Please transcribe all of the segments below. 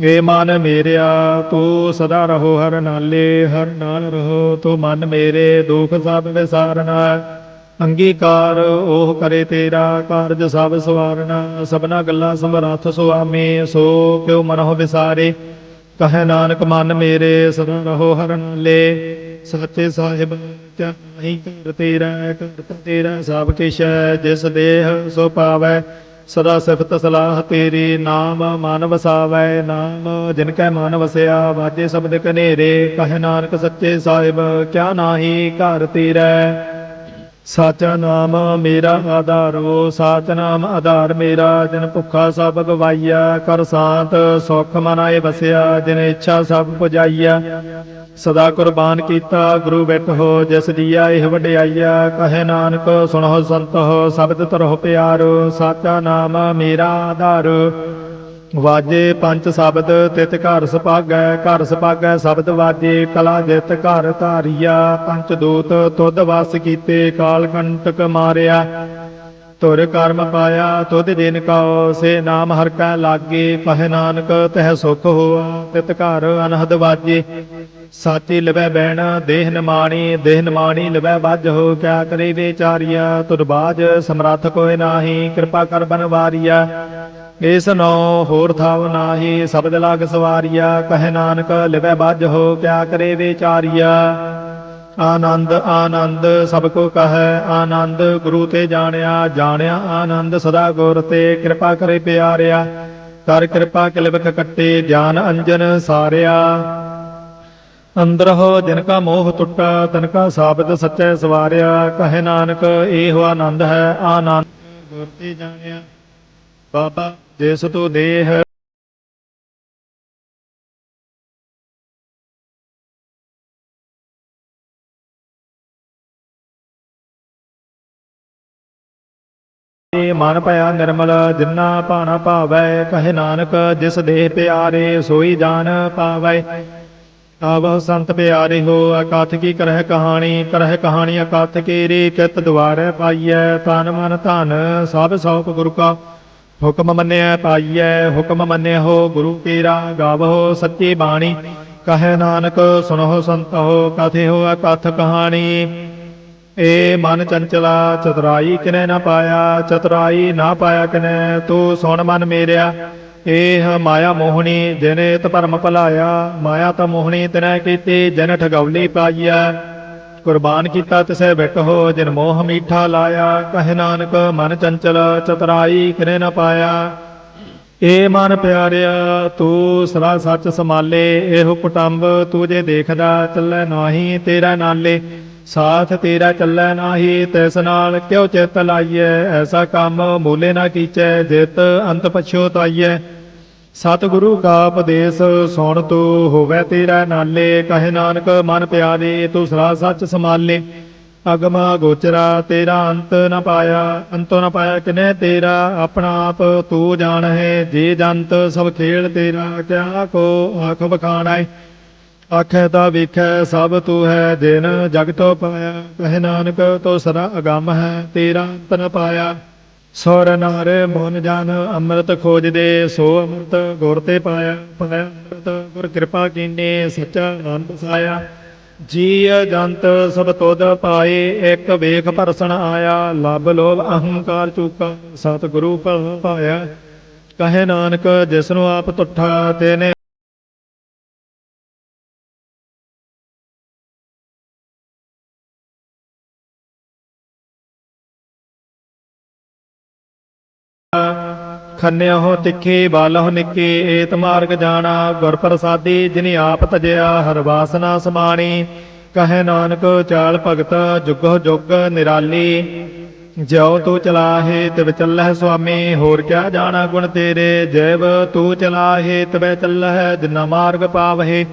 ਏ ਮਨ ਮੇਰਿਆ, ਤੂੰ ਸਦਾ ਰਹੋ ਹਰ ਨਾਲੇ, ਹਰ ਨਾਲ ਰਹੋ, ਤੂੰ ਮਨ ਮੇਰੇ, ਦੁਖ ਸਭ ਵਿਸਾਰਨਾ। ਅੰਗੀਕਾਰ ਉਹ ਕਰੇ ਤੇਰਾ, ਕਾਰਜ ਸਭ ਸਵਾਰਨਾ। ਸਭਨਾ ਗੱਲਾਂ ਸਮਰੱਥ ਸੁਆਮੀ, ਸੋ ਕਿਉ ਮਨੋ ਵਿਸਾਰੇ? ਕਹੇ ਨਾਨਕ, ਮਨ ਮੇਰੇ, ਸਦਾ ਰਹੋ ਹਰ ਨਾਲੇ। ਸੱਚੇ ਸਾਹਿਬ ਚਾਹੀ ਕਰ ਤੇਰਾ, ਕਰਤ ਤੇਰਾ ਸਭ ਕਿਛ, ਜਿਸ ਦੇਹ ਸੋ ਪਾਵੈ। ਸਦਾ ਸਿਫਤ ਸਲਾਹ ਤੇਰੀ, ਨਾਮ ਮਨ ਵਸਾਵੈ ਨਾਮ ਜਿਨ ਕੈ ਮਨ ਵਸਿਆ ਵਾਜੇ ਸ਼ਬਦ ਕਨੇਰੇ, ਕਹੇ ਨਾਨਕ ਸੱਚੇ ਸਾਹਿਬ, ਕਿਆ ਨਾਹੀ ਘਰ ਤੇਰਾ। ਸਾਚਾ ਨਾਮ ਮੇਰਾ ਆਧਾਰੋ, ਸਾਚ ਨਾਮ ਆਧਾਰ ਮੇਰਾ, ਜਿਨ ਭੁੱਖਾ ਸਭ ਗਵਾਈਆ, ਕਰ ਸਾਤ, ਸੁਖ ਮਨਾਏ ਵਸਿਆ, ਜਿਨ ਇੱਛਾ ਸਭ ਪੁਜਾਈਆ। ਸਦਾ ਕੁਰਬਾਨ ਕੀਤਾ, ਗੁਰੂ ਬਿਟਹੁ ਜਿਸ ਦੀਆ ਇਹ ਵਡਿਆਈਆ, ਕਹੇ ਨਾਨਕ, ਸੁਣੋ ਸੰਤੋ, ਸ਼ਬਦ ਤਰਹੁ ਪਿਆਰੋ, ਸਾਚਾ ਨਾਮ ਮੇਰਾ ਆਧਾਰੋ। ਵਾਜੇ ਪੰਜ ਸ਼ਬਦ ਤਿਤ ਘਰ ਸੁਭਾਗੈ ਘਰ ਸੁਭਾਗੈ ਸ਼ਬਦ ਵਾਜੇ, ਕਲਾ ਜਿਤ ਘਰ ਧਾਰੀਆ, ਪੰਜ ਦੂਤ, ਤੁਧ ਵਸ ਕੀਤੇ ਕਾਲ ਕੰਟਕ ਮਾਰਿਆ। ਤੁਰ ਕਰਮ ਪਾਇਆ, ਤੁਧ ਦਿਨ ਕਉ, ਸੇ ਨਾਮ ਹਰ ਕੈ ਲਾਗੇ। ਕਹੇ ਨਾਨਕ, ਤਹ ਸੁਖ ਹੋਆ, ਤਿਤ ਘਰ ਅਨਹਦ ਵਾਜੇ। ਸਾਚੀ ਲਵੈ ਬੈਣ ਦੇਹ ਨਿਮਾਣੀ ਦੇਹ ਨਿਮਾਣੀ ਲਵੈ ਵੱਜ ਹੋ, ਕਿਆ ਕਰੇ ਵਿਚਾਰੀਆ। ਤੁਰ ਬਾਜ ਸਮਰੱਥ ਕੋਇ ਨਾਹੀ, ਕਿਰਪਾ ਕਰ ਬਨਵਾਰੀਆ ਇਸ ਨੋ ਹੋਰ ਥਾਵ ਨਾਹੀ, ਸ਼ਬਦ ਲਾਗ ਸਵਾਰੀਆ। ਕਹਿ ਨਾਨਕ, ਲਵੈ ਬੱਜ ਹੋ, ਕਿਆ ਕਰੇ ਵਿਚਾਰੀਆ। ਆਨੰਦ ਆਨੰਦ, ਸਭ ਕੋ ਕਹੈ ਆਨੰਦ, ਗੁਰੂ ਤੇ ਜਾਣਿਆ ਜਾਣਿਆ ਆਨੰਦ, ਸਦਾ ਗੁਰ ਤੇ ਕਿਰਪਾ ਕਰੇ ਪਿਆਰਿਆ। ਕਰ ਕਿਰਪਾ ਕਿਲਵਕ ਕੱਟੇ, ਗਿਆਨ ਅੰਜਨ ਸਾਰਿਆ। ਅੰਦਰਹੁ ਜਿਨ ਕਾ ਮੋਹ ਟੁੱਟਾ, ਤਨ ਕਾ ਸਾਬਤ ਸੱਚੈ ਸਵਾਰਿਆ। ਕਹੇ ਨਾਨਕ, ਇਹੋ ਆਨੰਦ ਹੈ, ਆਨੰਦ। ਗੁਰ ਤੇ ਜਾਣਿਆ, ਬਾਬਾ, ਜਿਸ ਤੂੰ ਦੇਹ ਮਨ ਭਇਆ ਨਿਰਮਲ, ਜਿਨਾ ਭਾਣਾ ਭਾਵੈ, ਕਹੇ ਨਾਨਕ, ਜਿਸ ਦੇਹ ਪਿਆਰੇ ਸੋਈ ਜਾਨ ਪਾਵੈ। ਆਵ ਸੰਤ ਪਿਆਰੇ ਹੋ ਅਕਥ ਕੀ ਕਰਹਿ ਕਹਾਣੀ ਕਰਹਿ ਕਹਾਣੀ ਅਕਥ ਕੀ ਰੇ ਚਿਤ ਦੁਆਰੈ ਪਾਈਐ। ਤਨ ਮਨ ਧਨ, ਸਭ ਸੌਪ ਗੁਰੂ ਕਾ ਹੁਕਮ ਮੰਨਿਆ ਪਾਈਐ। ਹੁਕਮ ਮੰਨਿਆ ਹੋ, ਗੁਰੂ ਕੇਰਾ ਗਾਵੋ ਸੱਚੀ ਬਾਣੀ। ਕਹੇ ਨਾਨਕ, ਸੁਣੋ ਸੰਤੋ, ਕਥੇ ਹੋ ਅਕਥ ਕਹਾਣੀ। ਏ ਮਨ ਚੰਚਲਾ, ਚਤੁਰਾਈ ਕਿਨੇ ਨਾ ਪਾਇਆ, ਚਤੁਰਾਈ ਨਾ ਪਾਇਆ ਕਿਨੇ, ਤੂੰ ਸੁਣ ਮਨ ਮੇਰਿਆ। ਏਹ ਮਾਇਆ ਮੋਹਣੀ ਜਿਨੇ ਤ ਭਰਮ ਭਲਾਇਆ, ਮਾਇਆ ਤਾਂ ਮੋਹਣੀ ਤਿਨੈ ਕੀਤੀ, ਜਿਨ ਠਗੌਲੀ ਪਾਈਆ ਕੁਰਬਾਨ ਕੀਤਾ ਤਿਸੈ ਬਿਟ ਹੋ, ਜਿਨ ਮੋਹ ਮੀਠਾ ਲਾਇਆ। ਕਹੇ ਨਾਨਕ, ਮਨ ਚੰਚਲ, ਚਤਰਾਈ ਕਿਨੇ ਨਾ ਪਾਇਆ। ਏ ਮਨ ਪਿਆਰਿਆ, ਤੂੰ ਸਦਾ ਸੱਚ ਸਮਾਲੇ ਇਹੋ ਕੁਟੰਬ ਤੂੰ ਜੇ ਦੇਖਦਾ, ਚੱਲੈ ਨਾਹੀ ਤੇਰਾ ਨਾਲੇ। ਸਾਥ ਤੇਰਾ ਚੱਲੈ ਨਾਹੀ, ਤਿਸ ਨਾਲ ਕਿਉ ਚਿਤ ਲਾਈਐ? ਐਸਾ ਕੰਮ ਮੂਲੇ ਨਾ ਕੀਚੈ, ਜਿਤ ਅੰਤ ਪਛੋਤਾਈਐ ਸਤਿਗੁਰੂ ਕਾ ਉਪਦੇਸ਼, ਸੁਣ ਤੂੰ, ਹੋਵੇ ਤੇਰਾ ਨਾਲੇ। ਕਹੇ ਨਾਨਕ, ਮਨ ਪਿਆਰੇ, ਤੂੰ ਸਦਾ ਸੱਚ ਸਮਾਲੇ ਅਗਮ ਗੋਚਰਾ, ਤੇਰਾ ਅੰਤ ਨ ਪਾਇਆ। ਅੰਤੋ ਨ ਪਾਇਆ ਕਿਨੇ ਤੇਰਾ? ਆਪਣਾ ਆਪ ਤੂੰ ਜਾਣ। ਹੈ ਜੇ ਜੰਤ ਸਭ ਖੇਲ ਤੇਰਾ, ਕਿਆ ਕੋ ਆਖ ਬਖਾਣਾਏ ਆਖੇ ਤਾਂ ਵੇਖੈ, ਸਭ ਤੂੰ ਹੈ ਜਿਨ ਜਗ ਪਾਇਆ। ਕਹੇ ਨਾਨਕ, ਤੋ ਸਦਾ ਅਗੰਮ ਹੈ, ਤੇਰਾ ਅੰਤ ਪਾਇਆ। ਸੁਰ ਨਰ, ਮਨ ਜਨ, ਅੰਮ੍ਰਿਤ ਖੋਜਦੇ, ਸੋ ਅੰਮ੍ਰਿਤ ਗੁਰ ਤੇ ਪਾਇਆ। ਪਾਇਆ ਅੰਮ੍ਰਿਤ, ਗੁਰ ਕਿਰਪਾ ਕੀਨੇ, ਸੱਚਾ ਆਨੰਦ ਸਾਇਆ। ਜੀ ਜੰਤ, ਸਭ ਤੁਧ ਪਾਏ, ਇੱਕ ਵੇਖ ਪਰਸਣ ਆਇਆ। ਲਬ ਲੋਭ ਅਹੰਕਾਰ ਚੁਕਾ, ਸਤਿਗੁਰੂ ਪਾਇਆ। ਕਹੇ ਨਾਨਕ, ਜਿਸਨੂੰ ਆਪ ਤੁਠਾ, ਤੇਨੇ ਖੰਨਿਓ ਤਿੱਖੀ ਬਾਲਹੁ ਨਿੱਕੀ, ਏਤ ਮਾਰਗ ਜਾਣਾ ਗੁਰ ਪ੍ਰਸਾਦੀ ਜਿਨੇ ਆਪ ਤਜਿਆ, ਹਰ ਵਾਸਨਾ ਸਮਾਣੀ। ਕਹੇ ਨਾਨਕ, ਚਾਲ ਭਗਤ ਜੁਗੋ ਜੁਗ ਨਿਰਾਲੀ। ਜਿਉ ਤੂੰ ਚਲਾਹੇ, ਤਿਵ ਚੱਲਹਿ ਸੁਆਮੀ, ਹੋਰ ਕਿਆ ਜਾਣਾ ਗੁਣ ਤੇਰੇ? ਜੈਵ ਤੂੰ ਚਲਾਹੇ, ਤਵੈ ਚੱਲਹਿ ਜਿਨਾ ਮਾਰਗ ਪਾਵਹਿ।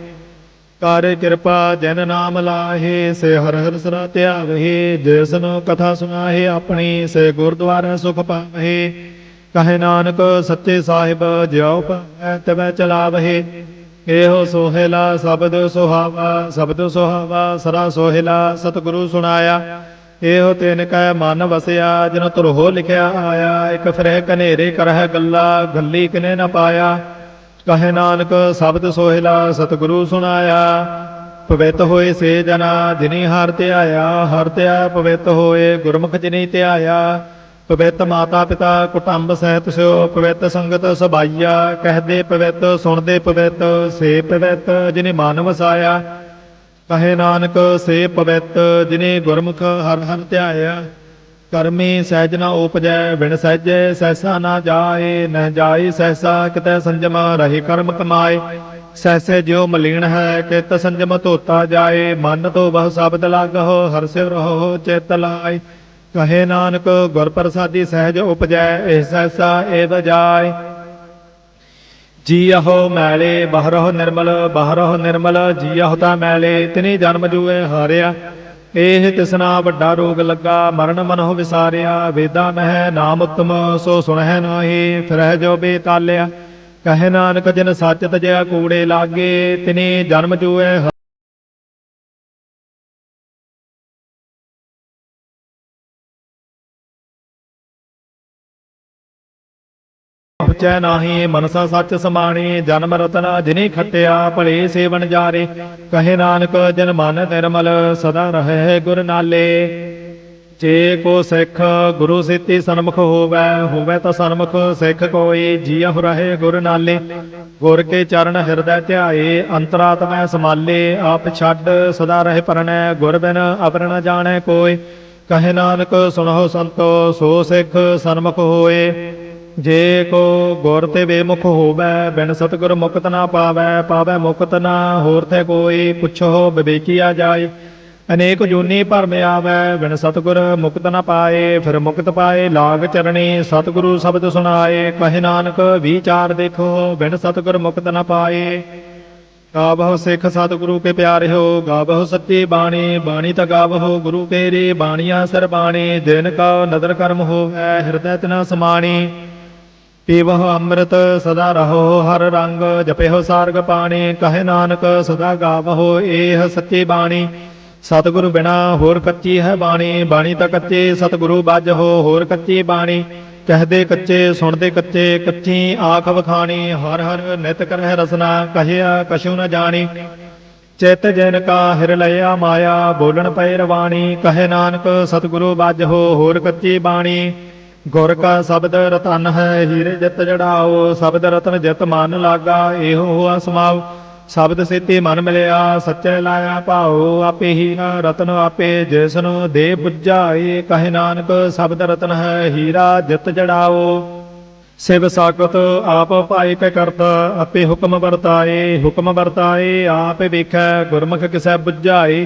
ਕਰ ਕਿਰਪਾ, ਜਨ ਨਾਮ ਲਾਹੇ, ਸੇ ਹਰ ਹਰ ਸਰਾ ਧਿਆਵਹਿ ਜਿਸਨ ਕਥਾ ਸੁਨਾਹੇ ਆਪਣੀ, ਸੇ ਗੁਰਦੁਆਰਾ ਸੁਖ ਪਾਵਹਿ। ਕਹੇ ਨਾਨਕ ਸੱਚੇ ਸਾਹਿਬ ਜਿਉ ਪਾਵੈ ਤਵੈ ਚਲਾਵਹਿ। ਇਹੋ ਸੋਹਿਲਾ ਸ਼ਬਦ ਸੁਹਾਵਾ ਸ਼ਬਦ ਸੁਹਾਵਾ ਸਰਾ ਸੋਹਿਲਾ ਸਤਿਗੁਰੂ ਸੁਣਾਇਆ। ਇਹੋ ਤਿਨ ਕੈ ਮਨ ਵਸਿਆ ਜਿਨ ਤੁਰਹੋ ਲਿਖਿਆ ਆਇਆ। ਇਕ ਫਿਰਹਿ ਕਨੇਰੇ ਕਰਹਿ ਗੱਲਾ, ਗੱਲੀ ਕਿਨੇ ਨ ਪਾਇਆ। ਕਹੇ ਨਾਨਕ ਸ਼ਬਦ ਸੋਹਿਲਾ ਸਤਿਗੁਰੂ ਸੁਣਾਇਆ। ਪਵਿੱਤ ਹੋਏ ਸੇ ਜਨਾ, ਜਿਨੀ ਹਰ ਧਿਆਇਆ, ਹਰ ਧਿਆ ਪਵਿੱਤ ਹੋਏ, ਗੁਰਮੁਖ ਜਿਨੀ ਧਿਆਇਆ। ਪਵਿੱਤ ਮਾਤਾ ਪਿਤਾ ਕੁਟੰਬ ਸਹਿਤ ਸਿਓ, ਪਵਿੱਤ ਸੰਗਤ ਸਬਾਈਆ, ਕਹਦੇ ਪਵਿੱਤ, ਸੁਣਦੇ ਪਵਿੱਤ, ਸੇ ਪਵਿੱਤ ਜਿਨੇ ਮਨ ਵਸਾਇਆ। ਕਹੇ ਨਾਨਕ, ਸੇ ਪਵਿੱਤ ਜਿਨੇ ਗੁਰਮੁਖ ਹਰ ਹਰ ਧਿਆਇਆ। ਕਰਮੀ ਸਹਿਜ ਨਾ ਉਪਜੈ, ਬਿਨ ਸਹਿਜੈ ਸਹਿਸਾ ਨਾ ਜਾਏ। ਨਹ ਜਾਏ ਸਹਿਸਾ, ਕਿਤੈ ਸੰਜਮ ਰਹੀ ਕਰਮ ਕਮਾਏ। ਸਹਿਸੇ ਜਿਉ ਮਲੀਨ ਹੈ, ਕਿਤ ਸੰਜਮ ਧੋਤਾ ਜਾਏ। ਮਨ ਤੋ ਬਹੁ ਸ਼ਬਦ ਲਾਗਹੁ, ਹਰ ਸਿਵ ਰਹੋ ਚੇਤ ਲਾਏ। ਕਹੇ ਨਾਨਕ ਗੁਰ ਪ੍ਰਸਾਦੀ ਸਹਿਜ ਉਪਜੈ ਇਹ ਸਹਿਸਾ ਏਵ ਜਾਏ। ਜੀਅਹੋ ਮੈਲੇ, ਬਾਹਰਹੁ ਨਿਰਮਲ ਬਾਹਰਹੁ ਨਿਰਮਲ, ਜੀਅਹੁ ਤਾ ਮੈਲੇ, ਤਿਨੀ ਜਨਮ ਜੂਏ ਹਾਰਿਆ। ਇਹ ਤਿਸਨਾ ਵੱਡਾ ਰੋਗ ਲੱਗਾ, ਮਰਨ ਮਨਹੁ ਵਿਸਾਰਿਆ। ਵੇਦਾ ਮਹਿ, ਨਾਮ ਉਤਮ, ਸੋ ਸੁਣਹਿ ਨਾਹੀ, ਫਿਰਹਿ ਜੋ ਬੇਤਾਲਿਆ। ਕਹੇ ਨਾਨਕ, ਜਿਨ ਸੱਚ ਤਜਿਆ ਕੂੜੇ ਲਾਗੇ, ਤਿਨੀ ਜਨਮ ਜੂਏ ਪਹੁੰਚੈ ਨਾਹੀ, ਮਨਸਾ ਸੱਚ ਸਮਾਣੀ, ਜਨਮ ਰਤਨ ਜਿਨੀ ਖਟਿਆ, ਭਲੇ ਸੇਵਨ ਜਾਰੇ। ਕਹੇ ਨਾਨਕ, ਜਨ ਮਨ ਨਿਰਮਲ, ਸਦਾ ਰਹੇ ਗੁਰ ਨਾਲੇ। ਜੇ ਕੋ ਸਿੱਖ ਗੁਰੂ ਸੇਤੀ ਸਨਮੁਖ ਹੋਵੈ ਹੋਵੈ ਤਾਂ ਸਨਮੁਖ ਸਿੱਖ ਕੋਈ ਜੀਅ ਰਹੇ ਗੁਰ ਨਾਲੇ। ਗੁਰ ਕੇ ਚਰਨ ਹਿਰਦੈ ਧਿਆਏ, ਅੰਤਰਾਤਮੈ ਸਮਾਲੇ ਆਪ ਛੱਡ ਸਦਾ ਰਹੇ ਪਰਣੈ, ਗੁਰ ਬਿਨ ਅਪਰ ਨ ਜਾਣੈ ਕੋਈ। ਕਹੇ ਨਾਨਕ, ਸੁਣੋ ਸੰਤੋ, ਸੋ ਸਿੱਖ ਸਨਮੁਖ ਹੋਏ। ਜੇ ਕੋ ਗੁਰ ਤੇ ਬੇਮੁਖ ਹੋਵੈ, ਬਿਨ ਸਤਿਗੁਰ ਮੁਕਤ ਨਾ ਪਾਵੈ ਪਾਵੈ ਮੁਕਤ ਨਾ, ਹੋਰ ਤੇ ਕੋਈ ਪੁੱਛੋ ਵਿਵੇਕੀਆ ਜਾਏ। ਅਨੇਕ ਜੂਨੀ ਭਰਮ ਆਵੈ, ਬਿਨ ਸਤਿਗੁਰ ਮੁਕਤ ਨਾ ਪਾਏ, ਫਿਰ ਮੁਕਤ ਪਾਏ ਲਾਗ ਚਰਣੀ, ਸਤਿਗੁਰੂ ਸ਼ਬਦ ਸੁਣਾਏ, ਕਹੇ ਨਾਨਕ ਵਿਚਾਰ ਦੇਖੋ, ਬਿਨ ਸਤਿਗੁਰ ਮੁਕਤ ਨਾ ਪਾਏ। ਗਾਵਹੁ ਸਿੱਖ ਸਤਿਗੁਰੂ ਕੇ ਪਿਆਰੇ ਹੋ ਗਾਵਹੁ ਸੱਚੀ ਬਾਣੀ ਬਾਣੀ ਤਾ ਗਾਵਹੁ ਗੁਰੂ ਤੇਰੇ ਬਾਣੀਆਂ ਸਰਬਾਣੀ ਦਿਨ ਕਾ ਨਦਰ ਕਰਮ ਹੋਵੈ, ਹਿਰਦੈ ਤਨਾ ਸਮਾਣੀ। ਪੀਵਹੁ ਅੰਮ੍ਰਿਤ ਸਦਾ ਰਹੋ ਹਰ ਰੰਗ ਜਪਿਓ ਸਾਰਗ ਪਾਣੀ ਕਹੇ ਨਾਨਕ ਸਦਾ ਗਾਵਹੁ ਏਹ ਸੱਚੀ ਬਾਣੀ ਸਤਿਗੁਰੂ ਬਿਨਾ ਹੋਰ ਕੱਚੀ ਹੈ ਬਾਣੀ ਬਾਣੀ ਤਾਂ ਕੱਚੇ ਸਤਿਗੁਰੂ ਬਾਝਹੁ ਹੋਰ ਕੱਚੀ ਬਾਣੀ ਕਹਦੇ ਕੱਚੇ ਸੁਣਦੇ ਕੱਚੇ ਕੱਚੀ ਆਖ ਵਖਾਣੀ ਹਰ ਹਰ ਨਿਤ ਕਰਹਿ ਰਸਨਾ ਕਹਿਆ ਕਛੂ ਨ ਜਾਣੀ ਚਿਤ ਜਨ ਕਾ ਹਿਰ ਲਿਆ ਮਾਇਆ ਬੋਲਣ ਪੈ ਰਵਾਣੀ ਕਹੇ ਨਾਨਕ ਸਤਿਗੁਰੂ ਬਾਝਹੁ ਹੋਰ ਕੱਚੀ ਬਾਣੀ ਗੁਰ ਕਾ ਸ਼ਬਦ ਰਤਨ ਹੈ, ਹੀਰੇ ਜਿਤ ਜੜਾਓ, ਸ਼ਬਦ ਰਤਨ ਜਿਤ ਮਨ ਲਾਗਾ, ਇਹੋ ਹੋਆ ਸਮਾਉ ਸ਼ਬਦ ਸੇਤੀ ਮਨ ਮਿਲਿਆ, ਸੱਚੇ ਲਾਇਆ ਭਾਉ, ਆਪੇ ਹੀ ਨਾ ਰਤਨ ਆਪੇ, ਜਿਸਨੂੰ ਦੇ ਬੁਝਾਏ ਕਹੇ ਨਾਨਕ, ਸ਼ਬਦ ਰਤਨ ਹੈ, ਹੀਰਾ ਜਿਤ ਜੜਾਓ। ਸਿਵ ਸਾਕਤ ਆਪ ਭਾਈ ਕੈ ਕਰਤਾ, ਆਪੇ ਹੁਕਮ ਵਰਤਾਏ ਹੁਕਮ ਵਰਤਾਏ, ਆਪ ਵੇਖੈ, ਗੁਰਮੁਖ ਕਿਸੈ 부ਝਾਏ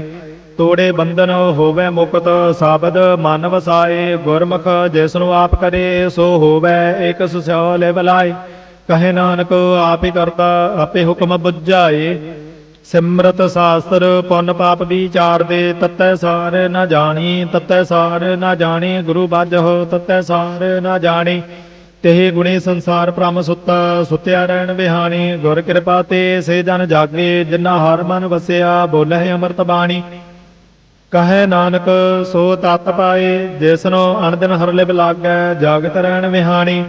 ਤੋੜੇ ਬੰਧਨ ਹੋਵੇ ਮੁਕਤ ਸਾਬਦ ਮਨ ਵਸਾਏ ਗੁਰਮੁਖ ਜਿਸ ਨੂੰ ਆਪ ਕਰੇ, ਸੋ ਹੋਵੇ ਇਕ ਸੁਸਿਓ ਲੈ ਬਲਾਏ ਕਹੇ ਨਾਨਕ, ਆਪ ਹੀ ਕਰਤਾ, ਆਪੇ ਹੁਕਮ 부ਝਾਏ ਸਿਮਰਤ ਸਾਸਤਰ, ਪੁੰਨ ਪਾਪ ਵਿਚਾਰ ਤਤੈ ਸਾਰ ਨਾ ਜਾਣੀ, ਤਤੈ ਸਾਰ ਨਾ ਜਾਣੀ, ਗੁਰੂ ਬਾਝਹੁ, ਤਤੈ ਸਾਰ ਨਾ ਜਾਣੀ। ਤੇ ਗੁਣੀ ਸੰਸਾਰ ਭ੍ਰਮ ਸੁੱਤਾ, ਸੁਤਿਆ ਰਹਿਣ ਵਿਹਾਣੀ। ਗੁਰ ਕਿਰਪਾ ਤੇ ਸੇ ਜਨ ਜਾਗੇ, ਜਿਨ੍ਹਾਂ ਹਰ ਮਨ ਵਸਿਆ ਬੋਲੇ ਅੰਮ੍ਰਿਤ ਬਾਣੀ। ਕਹੈ ਨਾਨਕ, ਸੋ ਤਤ ਪਾਏ, ਜਿਸਨੋ ਅਨਦਿਨ ਹਰ ਲਿਵ ਲਾਗੈ, ਜਾਗਤ ਰਹਿਣ ਵਿਹਾਣੀ।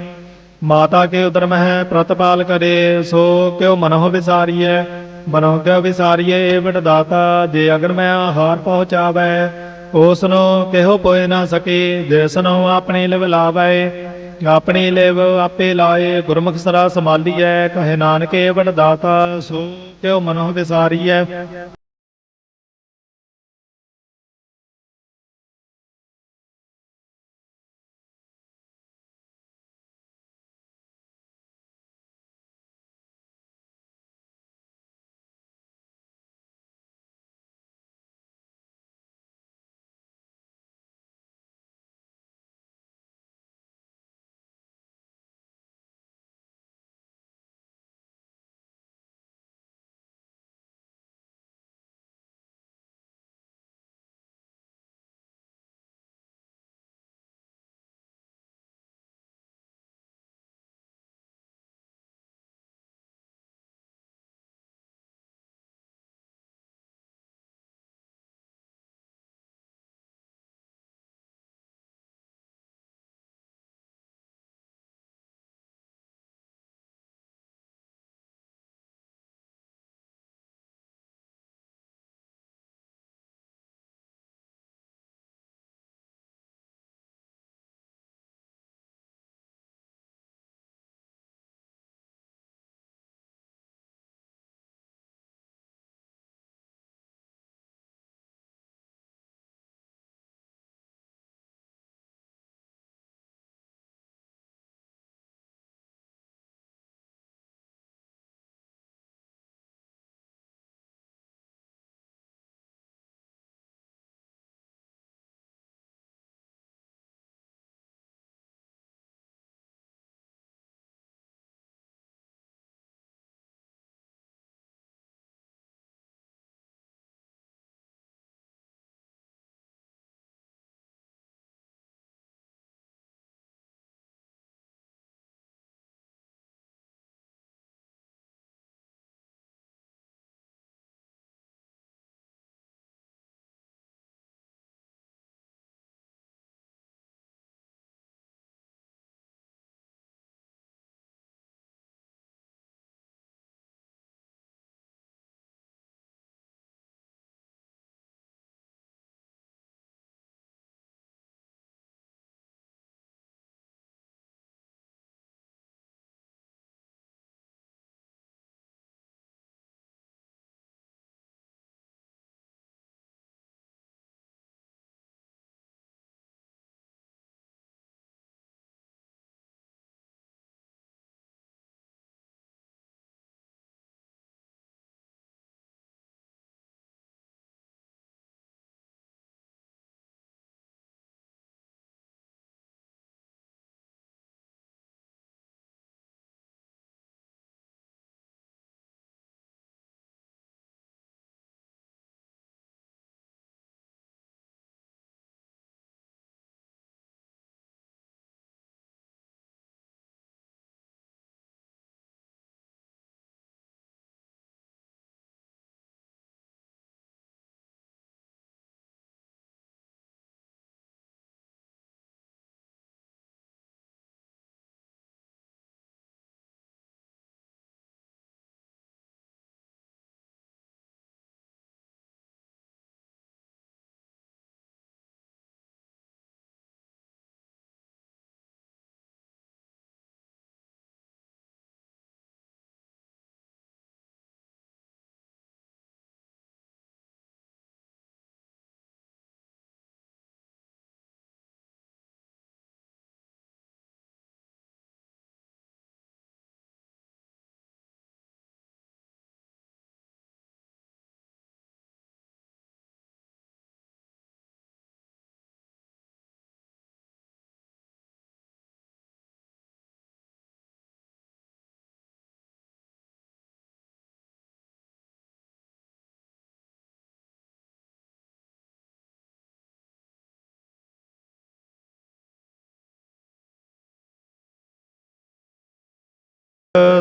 ਮਾਤਾ ਕੇ ਉਦਰ ਮਹਿ ਪ੍ਰਤਪਾਲ ਕਰੇ, ਸੋ ਕਿਉ ਮਨਹੁ ਵਿਸਾਰੀਐ, ਮਨਹੁ ਕਿਉ ਵਿਸਾਰੀਐ, ਏ ਦਾਤਾ, ਜੇ ਅਗਰ ਮੈਂ ਹਾਰ ਪਹੁੰਚਾਵੈ ਉਸਨੋ ਕਿਹੋ ਪੋਇ ਨਾ ਸਕੇ, ਜਿਸਨੋ ਆਪਣੇ ਲਿਵ ਲਾਵੈ, ਆਪਣੀ ਲਿਵ ਆਪੇ ਲਾਏ, ਗੁਰਮੁਖ ਸਰਾ ਸਮਾਲੀਐ ਕਹੇ ਨਾਨਕ ਏਵਟ ਦਾਤਾ, ਸੋ ਕਿਉ ਮਨਹੁ ਵਿਸਾਰੀਐ।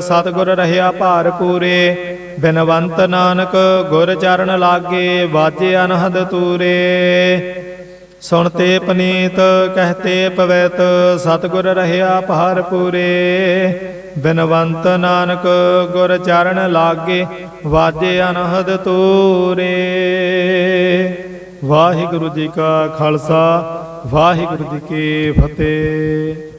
ਸਤਿਗੁਰ ਰਹਿਆ ਭਾਰ ਪੂਰੇ, ਬਿਨਵੰਤ ਨਾਨਕ ਗੁਰ ਚਰਨ ਲਾਗੇ, ਵਾਜੇ ਅਨਹਦ ਤੂਰੇ। ਸੁਣਤੇ ਪਨੀਤ, ਕਹਤੇ ਪਵਿੱਤ, ਸਤਿਗੁਰ ਰਹਿਆ ਭਾਰ ਪੂਰੇ, ਬਿਨਵੰਤ ਨਾਨਕ ਗੁਰ ਚਰਨ ਲਾਗੇ, ਵਾਜੇ ਅਨਹਦ ਤੂਰੇ। ਵਾਹਿਗੁਰੂ ਜੀ ਕਾ ਖਾਲਸਾ, ਵਾਹਿਗੁਰੂ ਜੀ ਕੀ ਫਤਿਹ।